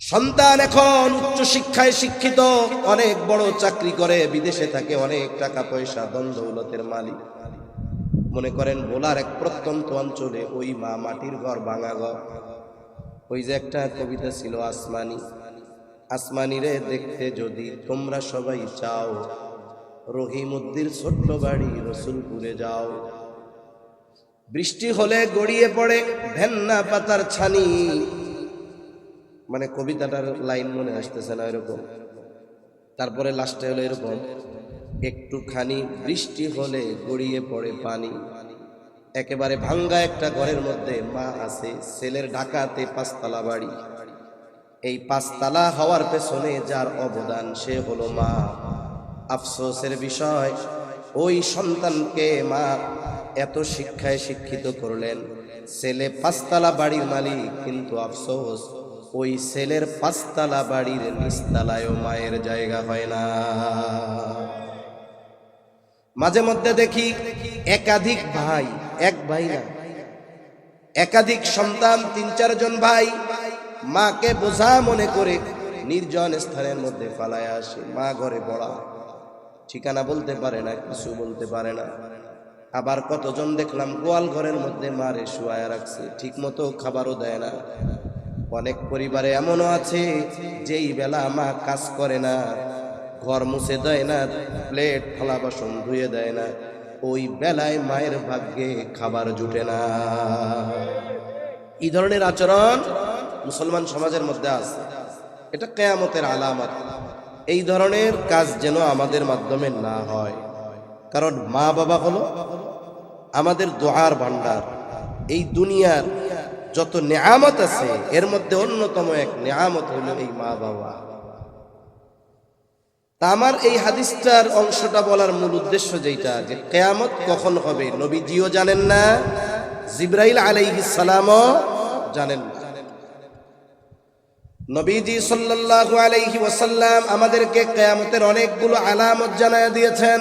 সন্তান এখন উচ্চ শিক্ষায় শিক্ষিত, অনেক বড় চাকরি করে, বিদেশে থাকে, অনেক টাকা পয়সা দ্বন্দ্বলতের মালিক। মনে করেন বোলার এক প্রত্যন্ত অঞ্চলে ওই মা মাটির ঘর ভাঙা ঘর। ওই যে একটা কবিতা ছিল, আসমানি। আসমানি রে দেখতে যদি তোমরা সবাই চাও, রহিমুদ্দির ছোট্ট বাড়ি রসুলপুরে যাও। বৃষ্টি হলে গড়িয়ে পড়ে, ভেন্না পাতার ছানি। মানে কবিতাটার লাইন মনে আসতেছে না এরকম। তারপরে লাস্টে হলো এরকম, একটুখানি বৃষ্টি হলে গড়িয়ে পড়ে পানি। একেবারে ভাঙ্গা একটা ঘরের মধ্যে মা আছে, ছেলের ঢাকাতে পাঁচতলা বাড়ি। এই পাঁচতলা হওয়ার পেছনে যার অবদান সে হলো মা। আফসোসের বিষয়, ওই সন্তানকে মা এত শিক্ষায় শিক্ষিত করলেন। ছেলে পাঁচতলা বাড়ির মালিক, কিন্তু আফসোস ওই ছেলের পাঁচতলা বাড়ির নিচতলায়ও মায়ের জায়গা হয় না। মাঝে মধ্যে দেখি একাধিক ভাই, এক ভাই না। একাধিক সন্তান, তিন চারজন ভাই। মাকে বোঝা মনে করে নির্জন স্থানের মধ্যে ফালায় আসে। মা ঘরে পড়া। ঠিকানা বলতে পারে না, কিছু বলতে পারে না। আবার কতজন দেখলাম গোয়াল ঘরের মধ্যে মারে শুয়ায় রাখছে। ঠিক মতো খাবারও দেয় না। অনেক পরিবারে এমনও আছে, যেই বেলা মা কাজ করে না, ঘর মুছে দেয় না, প্লেট, থালা, বাসন ধুয়ে দেয় না, ওই বেলায় মায়ের ভাগ্যে খাবার জুটে না। এই ধরনের আচরণ মুসলমান সমাজের মধ্যে আছে। এটা কেয়ামতের আলামত। এই ধরনের কাজ যেন আমাদের মাধ্যমে না হয়। কারণ মা বাবা হলো আমাদের দোয়ার ভান্ডার এই দুনিয়ার যত নেয়ামত আছে, এর মধ্যে অন্যতম এক নেয়ামত হলো এই মা বাবা। তা আমার এই হাদিসটার অংশটা বলার মূল উদ্দেশ্য যেটা যে কেয়ামত কখন হবে, নবীজিও জানেন না, জিব্রাইল আলাইহিস সালামও জানেন না। নবীজি সাল্লাল্লাহু আলাইহি ওয়াসাল্লাম আমাদেরকে কেয়ামতের অনেকগুলো আলামত জানায় দিয়েছেন।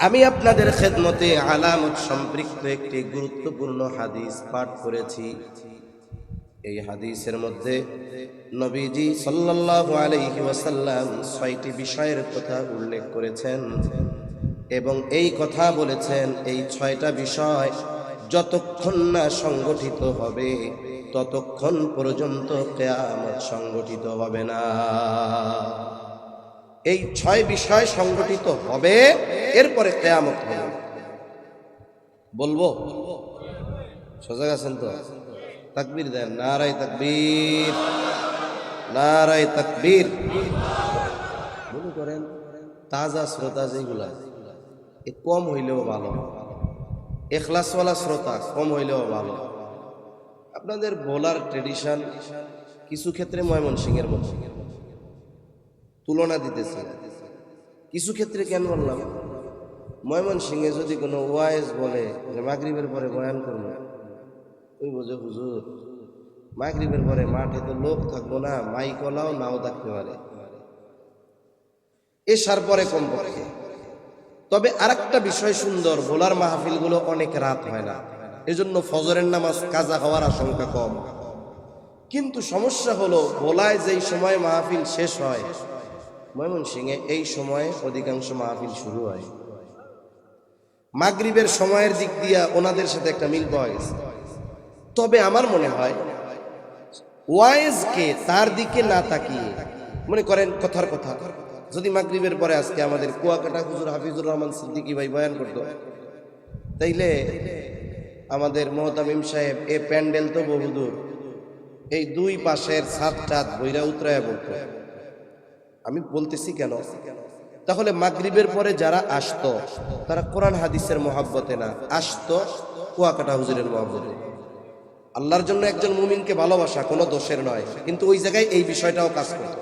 আমি আপনাদের খেদমতে আলামত সম্পৃক্ত একটি গুরুত্বপূর্ণ হাদিস পাঠ করেছি। এই হাদিসের মধ্যে নবীজি সাল্লাল্লাহু আলাইহি ওয়াসাল্লাম ছয়টি বিষয়ের কথা উল্লেখ করেছেন এবং এই কথা বলেছেন এই ছয়টা বিষয় যতক্ষণ না সংগঠিত হবে, ততক্ষণ পর্যন্ত কেয়ামত সংগঠিত হবে না। এই ছয় বিষয় সংগঠিত হবে এরপরে কেয়ামত হবে। বলব? সজাগ আছেন তো? তাকবীর দেন। নারাই তাকবীর। নারাই তাকবীর। মনে করেন, তাজা শ্রোতা যেগুলা, এ কম হইলেও ভালো। এখলাসওয়ালা শ্রোতা কম হইলেও ভালো। আপনাদের বোলার ট্রেডিশন কিছু ক্ষেত্রে ময়মনসিংহের মতো। তুলনা দিতেছে। কিছু ক্ষেত্রে কেন বললাম? ময়মনসিংহে যদি কোনো ওয়াইজ বলে যে মাগরিবের পরে বয়ান করব ওই বোঝে হুজুর, মাগরিবের পরে মাঠে তো লোক থাকব না, মাইকলাও নাও থাকতে পারে। এসার পরে কমপক্ষে। তবে আরেকটা বিষয় সুন্দর, ভোলার মাহফিলগুলো অনেক রাত হয় না, এজন্য ফজরের নামাজ কাজা হওয়ার আশঙ্কা কম। কিন্তু সমস্যা হলো, ভোলায় যেই সময় মাহফিল শেষ হয়, ময়মনসিংহে এই সময়ে অধিকাংশ মাহফিল শুরু হয়। মাগরিবের সময়ের দিক দিয়া ওনাদের সাথে একটা মিল পাওয়া গেছে। তবে আমার মনে হয় ওয়াইজকে তার দিকে না তাকিয়ে, মনে করেন কথার কথা, যদি মাগরিবের পরে আজকে আমাদের কুয়াকাটা হুজুর হাফিজুর রহমান সিদ্দিকী ভাই বয়ান করতো, তাইলে আমাদের মোহতামিম সাহেব, এ প্যান্ডেল তো বহুদূর, এই দুই পাশের সাত টাত বইরা উতরায় বলতো। আমি বলতেছি কেন? তাহলে মাগরিবের পরে যারা আসতো, তারা কোরআন হাদিসের মহাব্বতে না। আসতো কুয়াকাটা হুজুরের মহাব্বতে। আল্লাহর জন্য একজন মুমিনকে ভালোবাসা কোনো দোষের নয়, কিন্তু ওই জায়গায় এই বিষয়টাও কাজ করত।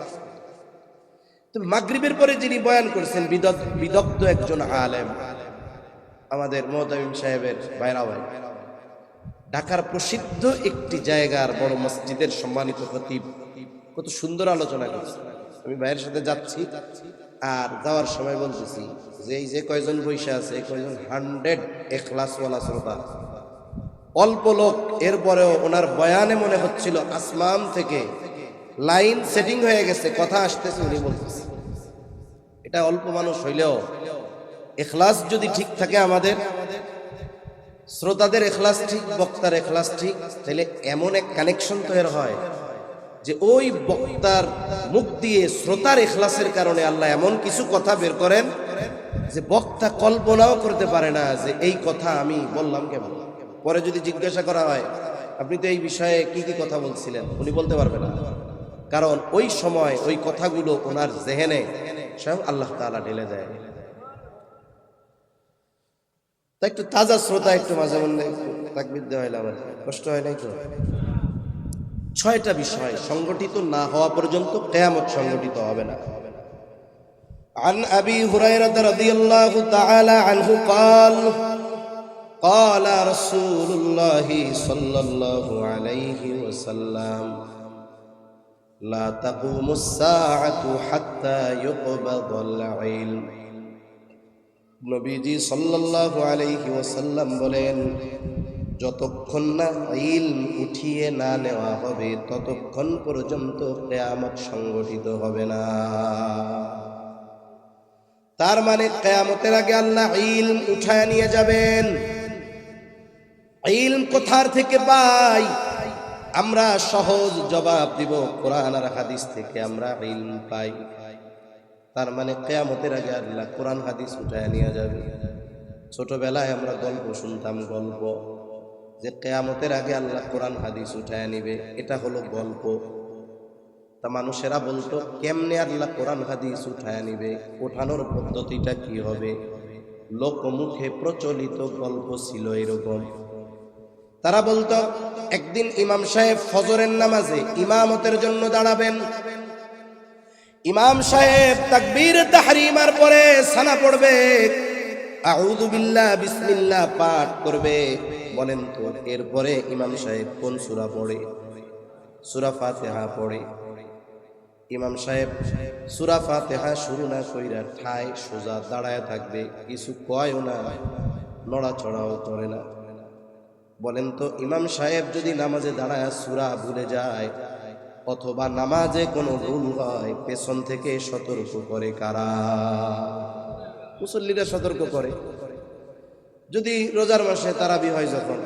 মাগরিবের পরে যিনি বয়ান করেছেন, বিদগ বিদগ্ধ একজন আলেম, আমাদের মোহতামিম সাহেবের বাইরা ভাই। ঢাকার প্রসিদ্ধ একটি জায়গার বড় মসজিদের সম্মানিত খতিব, কত সুন্দর আলোচনা করছে আমি ভাইয়ের সাথে যাচ্ছি। আর যাওয়ার সময় বলতেছি যে এই যে কয়জন বৈশা আছে কয়জন হান্ড্রেড এখলাসওয়ালা শ্রোতা। অল্প লোক, এরপরেও ওনার বয়ানে মনে হচ্ছিল আসমান থেকে লাইন সেটিং হয়ে গেছে, কথা আসতেছে, উনি বলতেছে। এটা অল্প মানুষ হইলেও এখলাস যদি ঠিক থাকে আমাদের, শ্রোতাদের এখলাস ঠিক, বক্তার এখলাস ঠিক, তাহলে এমন এক কানেকশন তৈরি হয় যে ওই বক্তার মুখ দিয়ে শ্রোতার এখলাসের কারণে আল্লাহ এমন কিছু কথা বের করেন যে বক্তা কল্পনাও করতে পারে না যে এই কথা আমি বললাম কেমন। পরে যদি জিজ্ঞাসা করা হয়, আপনি তো এই বিষয়ে কি কি কথা বলছিলেন? উনি বলতে পারবেন না। কারণ ওই সময় ওই কথাগুলো ওনার জেহেনে স্বয়ং আল্লাহ তাআলা ঢেলে দেয়। তা একটু তাজা শ্রোতা একটু মাঝে মধ্যে তাকবির দেওয়া হইলে কষ্ট হয় নাই তো? ছয়টা বিষয় সংগঠিত না হওয়া পর্যন্ত কেয়ামত সংগঠিত হবে না عن ابي هريره رضي الله تعالى عنه قال قال رسول الله صلى الله عليه وسلم لا تقوم الساعه حتى يقبض العلم নবীজি সাল্লাল্লাহু আলাইহি ওয়াসাল্লাম বলেন যতক্ষণ না ইলম উঠিয়ে না নেওয়া হবে, ততক্ষণ পর্যন্ত কেয়ামত সংগঠিত হবে না। তার মানে কেয়ামতের আগে আল্লাহ ইলম উঠায় নিয়ে যাবেন। ইলম কোথার থেকে পাই? আমরা সহজ জবাব দিব কোরআন আর হাদিস থেকে, আমরা ইলম পাই। তার মানে কেয়ামতের আগে আল্লাহ কোরআন হাদিস উঠায় নিয়ে যাবে। ছোটবেলায় আমরা গল্প শুনতাম, গল্প। যে কেয়ামতের আগে আল্লাহ কোরআন, হাদিস উঠায় নিবে, এটা হলো গল্প। তা মানুষেরা বলতো, কেমনে আল্লাহ কোরআন, হাদিস উঠায় নিবে? ওঠানোর পদ্ধতিটা কি হবে? লোকমুখে প্রচলিত গল্প ছিল এরকম। তারা বলতো, একদিন ইমাম সাহেব ফজরের নামাজে ইমামতের জন্য দাঁড়াবেন। ইমাম সাহেব তাকবীর তাহরিমার পরে সানা পড়বে। আউযু বিল্লাহ, বিসমিল্লাহ পাঠ করবে। বলেন তো, এরপরে ইমাম সাহেব কোন সুরা পড়ে? সূরা ফাতিহা পড়ে। ইমাম সাহেব, সূরা ফাতিহা শুরু না কইরা ঠায় সোজা দাঁড়ায় থাকবে, কিছু কয়ও না, নড়াচড়াও করে না। বলেন তো, ইমাম সাহেব যদি নামাজে দাঁড়ায় সুরা ভুলে যায়, অথবা নামাজে কোনো ভুল হয়, পেছন থেকে সতর্ক করে কারা? মুসল্লিরা সতর্ক করে। যদি রোজার মাসে তারাবি হয় যখন,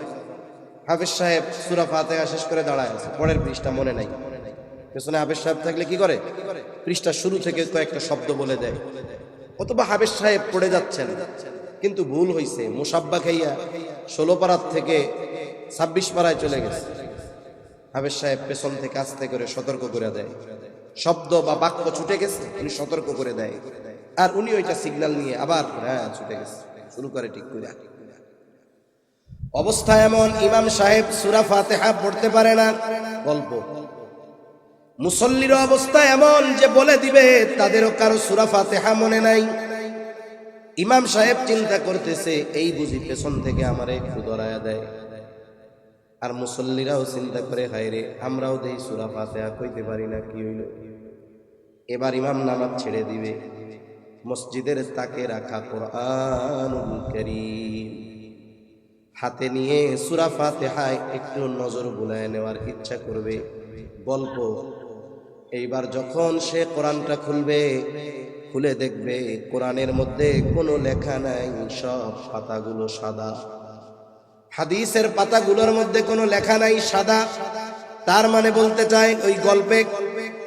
হাফিজ সাহেব সুরা ফাতেহা শেষ করে দাঁড়ায় আছে, পরের পৃষ্ঠা মনে নাই। পেছনে হাফিজ সাহেব থাকলে কি করে? পৃষ্ঠা শুরু থেকে কয়েকটা শব্দ বলে দেয়। অথবা হাফিজ সাহেব পড়ে যাচ্ছেন, কিন্তু ভুল হয়েছে মুসাব্বা খাইয়া ষোলো পাড়ার থেকে ছাব্বিশ পাড়ায় চলে গেছে। হাফেজ সাহেব পেছন থেকে আস্তে করে সতর্ক করে দেয়। শব্দ বা বাক্য ছুটে গেছে, উনি সতর্ক করে দেয়। আর উনি ওইটা সিগন্যাল নিয়ে আবার হ্যাঁ ছুটে গেছে। শুরু করে ঠিক করে। অবস্থা এমন, ইমাম সাহেব সুরা ফাতেহা পড়তে পারে না। গল্প। মুসল্লির অবস্থা এমন যে বলে দিবে, তাদেরও কারও সুরা ফাতেহা মনে নাই। ইমাম সাহেব চিন্তা করতেছে, এই বুঝি পেছন থেকে আমারে একটু ধরায়া দেয়। আর মুসল্লিরাও চিন্তা করে হায়রে আমরাও দেই সুরা ফাতেহা কইতে পারি না, কি হইল? এবার ইমাম নামাজ ছেড়ে দিবে। মসজিদের তাকে রাখা কোরআনুল করিম। হাতে নিয়ে সুরা ফাতেহায় একটু নজর বুলায় নেওয়ার ইচ্ছা করবে। গল্প এইবার যখন সে কোরআনটা খুলবে, খুলে দেখবে কোরআনের মধ্যে কোনো লেখা নাই, সব পাতাগুলো সাদা। হাদিসের পাতাগুলোর মধ্যে কোনো লেখা নাই, সাদা। তার মানে বলতে চায়, ওই গল্পে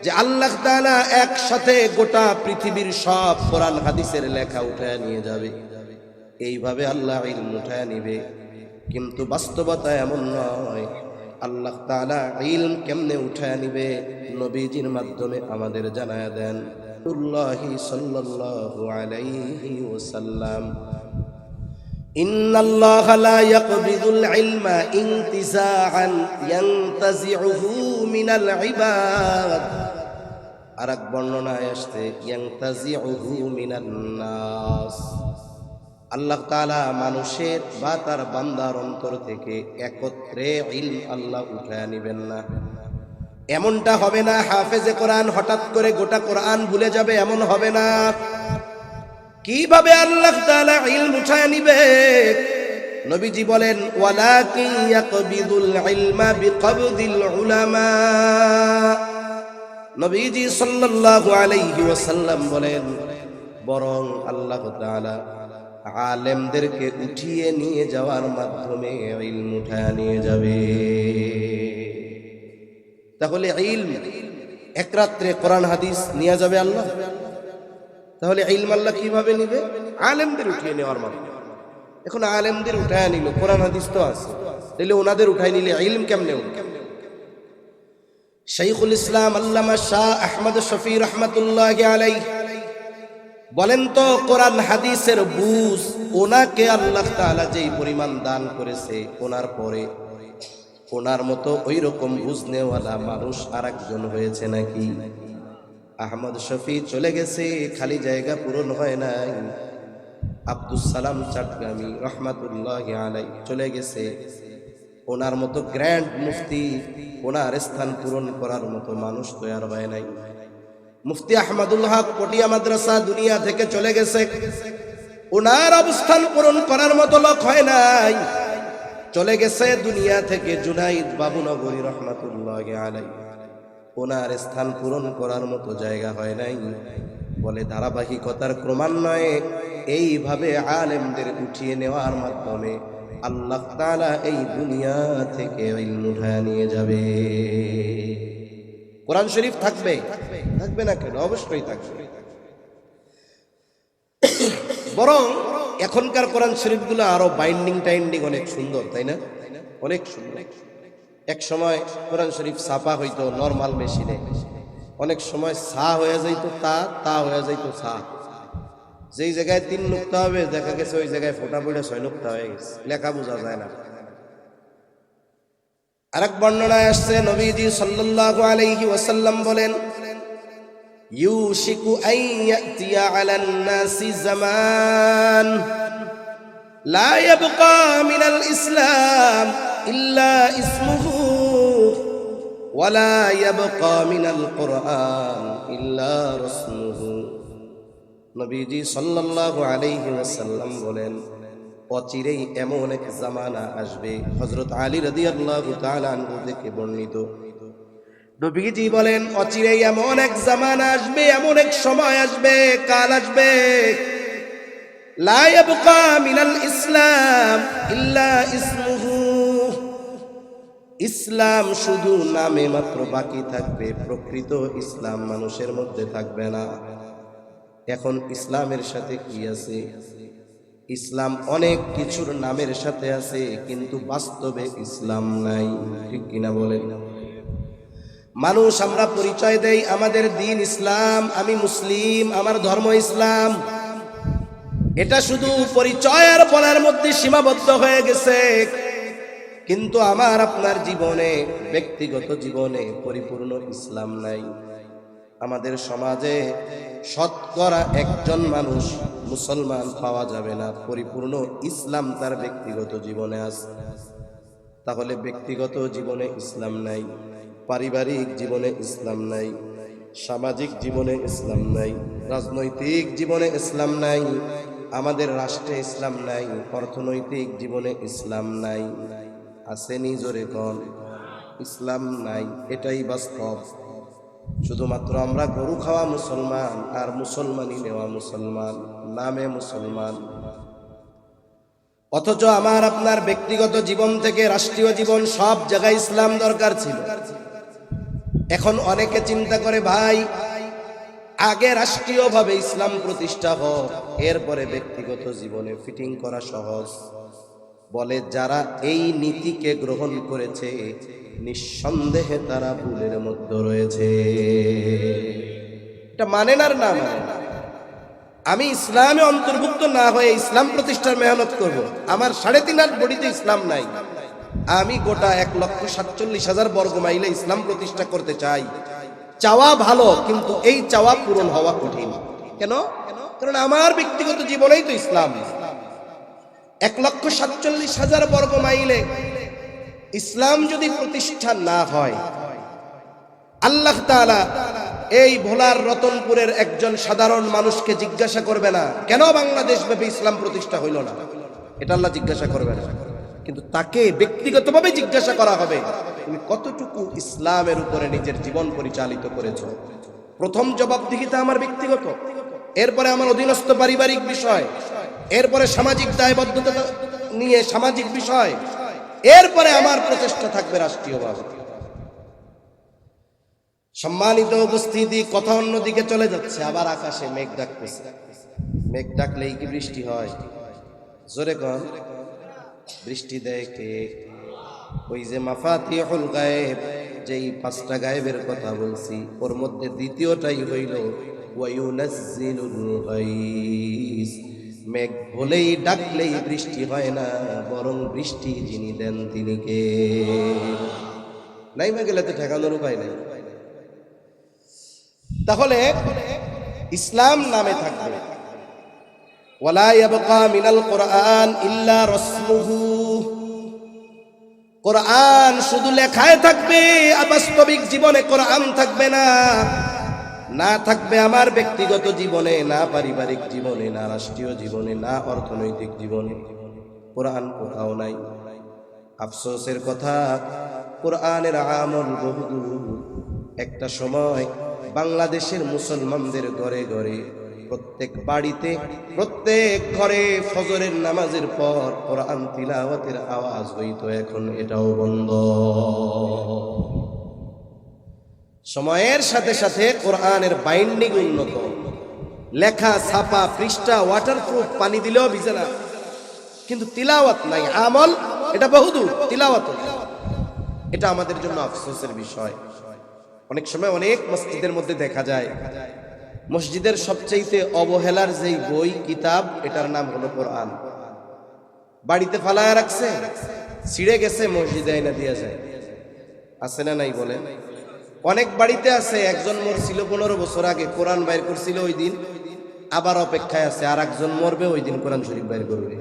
যে আল্লাহ তাআলা একসাথে গোটা পৃথিবীর সব কোরআন হাদিসের লেখা উঠায় নিয়ে যাবে এইভাবে আল্লাহ ইলম উঠায় নিবে কিন্তু বাস্তবতা এমন নয় আল্লাহ তাআলা ইলম কেমনে উঠায় নিবে নবীজির মাধ্যমে আমাদের জানায় দেন আল্লাহি সাল্লাল্লাহু আলাইহি ওয়াসাল্লাম إن الله لا يقبض العلم انتزاعا ينتزعه من العباد আরেক বর্ণনায় আসছে নাস। আল্লাহ তাআলা মানুষের বা তার বান্দার অন্তর থেকে একত্রে ইলম আল্লাহ উঠায় নেবেন না। এমনটা হবে না, হাফেজে কোরআন হঠাৎ করে গোটা কোরআন ভুলে যাবে, এমন হবে না। কীভাবে আল্লাহ তাআলা ইলম উঠায় নিবে? নবীজি বলেন, ওয়ালাকিন ইয়াকবিদুল ইলমা বিকবদিল উলামা। নবীজি সাল্লাল্লাহু আলাইহি ওয়াসাল্লাম বলেন, বরং আল্লাহ তাআলা আলেমদেরকে উঠিয়ে নিয়ে যাওয়ার মাধ্যমে ইলম উঠায় নিয়ে যাবে। তাহলে ইলম এক রাত্রে কোরআন, হাদিস নিয়ে যাবে আল্লাহ? তাহলে ইলম আল্লাহ কীভাবে নিবে? আলেমদের উঠিয়ে নেওয়ার মাধ্যমে। এখন আলেমদের উঠায় নিল, কোরআন, হাদিস তো আছে। তাহলে ওনাদের উঠায় নিলে ইলম কেমনে উঠবে? শাইখুল ইসলাম আল্লামা শাহ আহমদ শফি রহমতুল্লাহ আলাই বলেন তো, কোরআন হাদিসের বুঝ ওনাকে আল্লাহ তাআলা যেই পরিমাণ দান করেছে, ওনার পরে ওনার মতো ওই রকম বুঝনেওয়ালা মানুষ আর একজন হয়েছে নাকি? আহমদ শফি চলে গেছে, খালি জায়গা পূরণ হয় নাই। আব্দুস সালাম চাটগামি রহমাতুল্লাহ আলাই চলে গেছে। ওনার মতো গ্র্যান্ড মুফতি, ওনার স্থান পূরণ করার মতো মানুষ তৈরি হয় নাই। মুফতি আহমদুল হক পটিয়া মাদ্রাসা দুনিয়া থেকে চলে গেছে। ওনার অবস্থান পূরণ করার মতো লোক হয় নাই। চলে গেছে দুনিয়া থেকে জুনাইদ বাবুনগরী রহমাতুল্লাহ আলাই ওনার স্থান পূরণ করার মতো জায়গা হয় নাই। বলে ধারাবাহিকতার ক্রমান্বয়ে এইভাবে আলেমদের উঠিয়ে নেওয়ার মাধ্যমে আল্লাহ তাআলা এই দুনিয়া থেকে ইলম উঠায় নিয়ে যাবে। কোরআন শরীফ থাকবে? থাকবে না কেন? অবশ্যই থাকবে। বরং এখনকার কোরআন শরীফগুলো আরও বাইন্ডিং টাইন্ডিং অনেক সুন্দর, তাই না? অনেক সুন্দর। এক সময় কোরআন শরীফ ছাপা হইতো নর্মাল মেশিনে অনেক সময় সা হয়ে যাইতো, তা তা হয়ে যাইতো, সা। যেই জায়গায় তিন নুক্তা হবে, দেখা গেছে ওই জায়গায় ফোটা পড়ে ছয় নুক্তা হয়ে গেছে। লেখা বোঝা যায় না। আরেক বর্ণনায় আসছে, নবীজি সাল্লাল্লাহু আলাইহি ওয়াসাল্লাম বলেন, ইউশিকু আন ইয়াতিয়া আলান নাসি জামান, লা ইয়াবকা মিনাল ইসলাম ইল্লা ইসমুহু ওয়ালা ইয়াবকা মিনাল কুরআন ইল্লা রাসমুহু নবীজি সাল্লাল্লাহু আলাইহি ওয়াসাল্লাম বলেন, অচিরেই এমন এক জামানা আসবে, হযরত আলী রাদিয়াল্লাহু তাআলা আনহু থেকে বর্ণিত। নবীজি বলেন, অচিরেই এমন এক জামানা আসবে, এমন এক সময় আসবে, কাল আসবে। লা ইয়াবকা মিনাল ইসলাম ইল্লা ইসমুহু। ইসলাম শুধু নামে মাত্র বাকি থাকবে, প্রকৃত ইসলাম মানুষের মধ্যে থাকবে না। এখন ইসলামের সাথে কি আছে? ইসলাম অনেক কিছুর নামের সাথে আছে, কিন্তু বাস্তবে ইসলাম নাই। ঠিক কিনা বলেন? মানুষ, আমরা পরিচয় দেই আমাদের দিন ইসলাম, আমি মুসলিম, আমার ধর্ম ইসলাম। এটা শুধু পরিচয় আর বলার মধ্যে সীমাবদ্ধ হয়ে গেছে। কিন্তু আমার আপনার জীবনে, ব্যক্তিগত জীবনে পরিপূর্ণ ইসলাম নাই। আমাদের সমাজে শতকরা একজন মানুষ মুসলমান পাওয়া যাবে না। পরিপূর্ণ ইসলাম তার ব্যক্তিগত জীবনে আছে। তাহলে ব্যক্তিগত জীবনে ইসলাম নাই, পারিবারিক জীবনে ইসলাম নাই, সামাজিক জীবনে ইসলাম নাই, রাজনৈতিক জীবনে ইসলাম নাই, আমাদের রাষ্ট্রে ইসলাম নাই, অর্থনৈতিক জীবনে ইসলাম নাই। আসেনি জোরে কন, ইসলাম নাই, এটাই বাস্তব। শুধুমাত্র আমরা গরু খাওয়া মুসলমান আর মুসলমানই নেওয়া মুসলমান, নামে মুসলমান। অথচ আমার আপনার ব্যক্তিগত জীবন থেকে রাষ্ট্রীয় জীবন সব জায়গায় ইসলাম দরকার ছিল। এখন অনেকে চিন্তা করে, ভাই, আগে রাষ্ট্রীয়ভাবে ইসলাম প্রতিষ্ঠা হোক, এরপরে ব্যক্তিগত জীবনে ফিটিং করা সহজ। বলে যারা এই নীতিকে গ্রহণ করেছে নিঃসন্দেহে তারা ভুলের মধ্যে রয়েছে। এটা মানে আর না মানে? আমি ইসলামে অন্তর্ভুক্ত না হয়ে ইসলাম প্রতিষ্ঠার মেহনত করব। আমার সাড়ে তিন হাত বডিতে ইসলাম নাই। আমি গোটা এক লক্ষ সাতচল্লিশ হাজার বর্গ মাইলে ইসলাম প্রতিষ্ঠা করতে চাই। চাওয়া ভালো, কিন্তু এই চাওয়া পূরণ হওয়া কঠিন। কেন? কারণ আমার ব্যক্তিগত জীবনেই তো ইসলাম। এক লক্ষ সাতচল্লিশ হাজার বর্গ মাইলে ইসলাম যদি প্রতিষ্ঠা না হয়, আল্লাহ তাআলা এই ভোলার রতনপুরের একজন সাধারণ মানুষকে জিজ্ঞাসা করবে না, কেন বাংলাদেশ ব্যাপী ইসলাম প্রতিষ্ঠা হইল না? এটা আল্লাহ জিজ্ঞাসা করবে না কিন্তু তাকে ব্যক্তিগতভাবে জিজ্ঞাসা করা হবে, তুমি কতটুকু ইসলামের উপরে নিজের জীবন পরিচালিত করেছ? প্রথম জবাবদিহিতা আমার ব্যক্তিগত, এরপরে আমার অধীনস্থ পারিবারিক বিষয়, এরপরে সামাজিক দায়বদ্ধতা নিয়ে সামাজিক বিষয় এরপরে আমার প্রচেষ্টা থাকবে রাষ্ট্রীয়ভাবে সম্মানিত উপস্থিতি, কথা অন্যদিকে চলে যাচ্ছে, আবার আকাশে মেঘ ডাকতেছে। মেঘ ডাকলেই কি বৃষ্টি হয়? জোরে কন। বৃষ্টি দেয় কে? ওই যে মাফাতিহুল গায়েব, যেই পাঁচটা গায়েবের কথা বলছি, ওর মধ্যে দ্বিতীয়টাই হইল ওয়ায়ুনাজ্জিলুল গাইস মেঘ বলেই ডাকলেই বৃষ্টি হয় না, বরং বৃষ্টি যিনি দেন তিনি কে? নাই গেলে তো ঠেকানোর উপায় নাই। তাহলে ইসলাম নামে থাকবে। কোরআন শুধু লেখায় থাকবে আর বাস্তবিক জীবনে কোরআন থাকবে না। না থাকবে আমার ব্যক্তিগত জীবনে, না পারিবারিক জীবনে, না রাষ্ট্রীয় জীবনে, না অর্থনৈতিক জীবনে। কোরআন কোথাও নাই। আফসোসের কথা, কোরআনের আমল বহুদূর। একটা সময় বাংলাদেশের মুসলমানদের ঘরে ঘরে প্রত্যেক বাড়িতে, প্রত্যেক ঘরে ফজরের নামাজের পর কোরআন তিলাওয়াতের আওয়াজ হইতো, এখন এটাও বন্ধ। সময়ের সাথে সাথে কোরআনের বাইন্ডিং উন্নত। লেখা, ছাপা, পৃষ্ঠা ওয়াটারপ্রুফ পানি দিলেও ভিজে না। কিন্তু তিলাওয়াত নাই, আমল, এটা বহুদূর, তিলাওয়াত। এটা আমাদের জন্য আফসোসের বিষয়। অনেক সময় অনেক মসজিদের মধ্যে দেখা যায়, মসজিদের সবচাইতে অবহেলার যেই বই, কিতাব, এটার নাম হলো কোরআন। বাড়িতে ফালায় রাখছে, ছিঁড়ে গেছে, মসজিদে আইনা দিয়া যায়। আছে না নাই বলে অনেক বাড়িতে আছে, একজন মরছিল পনেরো বছর আগে, কোরআন বাইর করছিল ওই দিন, আবার অপেক্ষায় আছে আর একজন মরবে, ওই দিন কোরআন শরীফ বাইর করবে।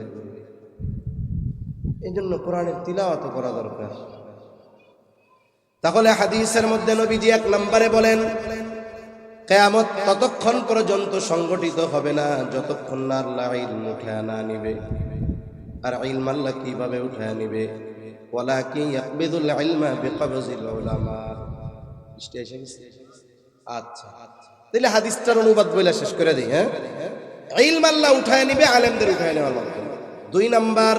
এই জন্য কোরআনের তিলাওয়াত করা দরকার। তাহলে হাদিসের মধ্যে নবীজি এক নম্বরে বলেন, কেয়ামত ততক্ষণ পর্যন্ত সংগঠিত হবে না, যতক্ষণ না আল্লাহ ইলম উঠায় না নিবে। আর ইলম আল্লাহ কীভাবে উঠায় নিবে? ওয়ালাকিন ইয়াকবিদুল ইলমা বিকবজিল আচ্ছা। তাহলে হাদিসটার অনুবাদ বইলা শেষ করে দিই হ্যাঁ? ইলম আল্লাহ উঠায় নিবে, আলেমদের উঠায় নেওয়ার মাধ্যমে দুই নাম্বার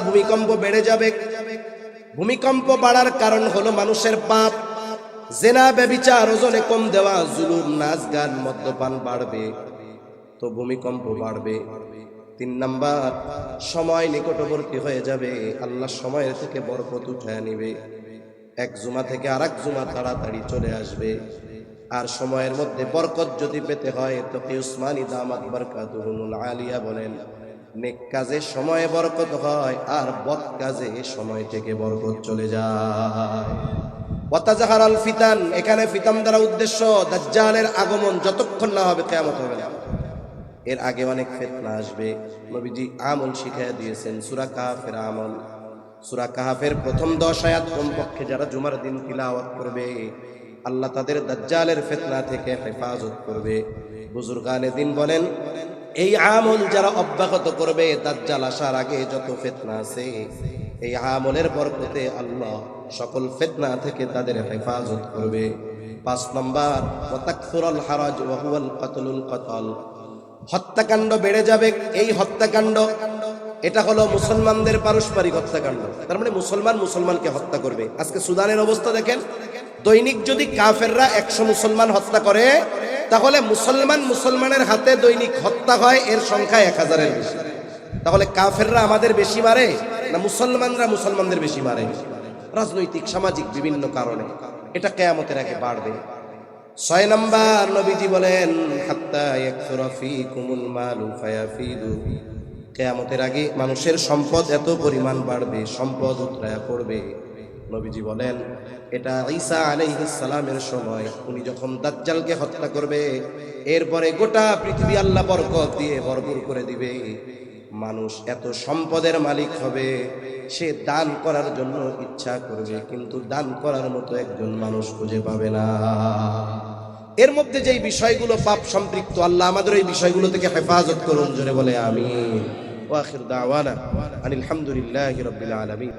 ভূমিকম্প বেড়ে যাবে। ভূমিকম্প বাড়ার কারণ হলো মানুষের পাপ। জেনা ব্যবিচার ওজনে কম দেওয়া, জুলুম নাচ গান মদ্যপান বাড়বে। তো ভূমিকম্প বাড়বে। তিন নাম্বার, সময় নিকটবর্তী হয়ে যাবে, আল্লাহ সময়ের থেকে বরকত উঠায় নিবে। এক জুমা থেকে আর এক জুমা তাড়াতাড়ি চলে আসবে। আর সময়ের মধ্যে বরকত যদি পেতে হয় তো কি উসমানী দামাত বরকাতুহুল আলিয়া বলেন, নেক কাজে সময়ে বরকত হয়, আর বদ কাজে সময় থেকে বরকত চলে যায়। ফিতান, এখানে ফিতাম দ্বারা উদ্দেশ্য, দাজ্জালের আগমন যতক্ষণ না হবে, কেয়ামত হবে না। এর আগে অনেক ফেতনা আসবে। নবীজি আমল শিখাইয়া দিয়েছেন, সুরা কাহাফের আমল। সুরা কাহাফের প্রথম দশ আয়াত কমপক্ষে যারা জুমার দিন তিলাওয়াত করবে, আল্লাহ তাদের দাজ্জালের ফেতনা থেকে হেফাজত করবে। বুজুর্গানে দিন বলেন, এই আমল যারা অব্যাহত করবে, দাজ্জাল আসার আগে যত ফেতনা আছে, এই আমলের বরকতে আল্লাহ সকল ফেতনা থেকে তাদের হেফাজত করবে। পাঁচ নম্বর হারাজ ওয়া হুয়াল কাতলুল কতল। হত্যাকাণ্ড বেড়ে যাবে। এই হত্যাকাণ্ড, এটা হলো মুসলমানদের পারস্পরিক হত্যাকাণ্ড। তার মানে মুসলমান মুসলমানকে হত্যা করবে। আজকে সুদানের অবস্থা দেখেন, দৈনিক যদি কাফেররা একশো মুসলমান হত্যা করে, তাহলে মুসলমান মুসলমানের হাতে দৈনিক হত্যা হয়, এর সংখ্যা এক হাজারের বেশি। তাহলে কাফেররা আমাদের বেশি মারে, না মুসলমানরা মুসলমানদের বেশি মারে? রাজনৈতিক, সামাজিক বিভিন্ন কারণে। এটা কেয়ামতের আগে বাড়বে। ছয় নম্বর নবীজি বলেন কেয়ামতের আগে মানুষের সম্পদ এত পরিমাণ বাড়বে, সম্পদ উতরায়া পড়বে। নবীজি বলেন, এটা ঈসা আলাইহিস সালামের সময়। উনি যখন দাজ্জালকে হত্যা করবে, এরপরে গোটা পৃথিবী আল্লাহ বরকত দিয়ে ভরপুর করে দিবে। মানুষ এত সম্পদের মালিক হবে, সে দান করার জন্য ইচ্ছা করবে, কিন্তু দান করার মতো একজন মানুষ খুঁজে পাবে না। এর মধ্যে যেই বিষয়গুলো পাপ সম্পৃক্ত, আল্লাহ আমাদের এই বিষয়গুলো থেকে হেফাজত করুন, জোরে বলে আমি ওয়াখির দাওয়ানা আনিল হামদুলিল্লাহি রাব্বিল আলামিন।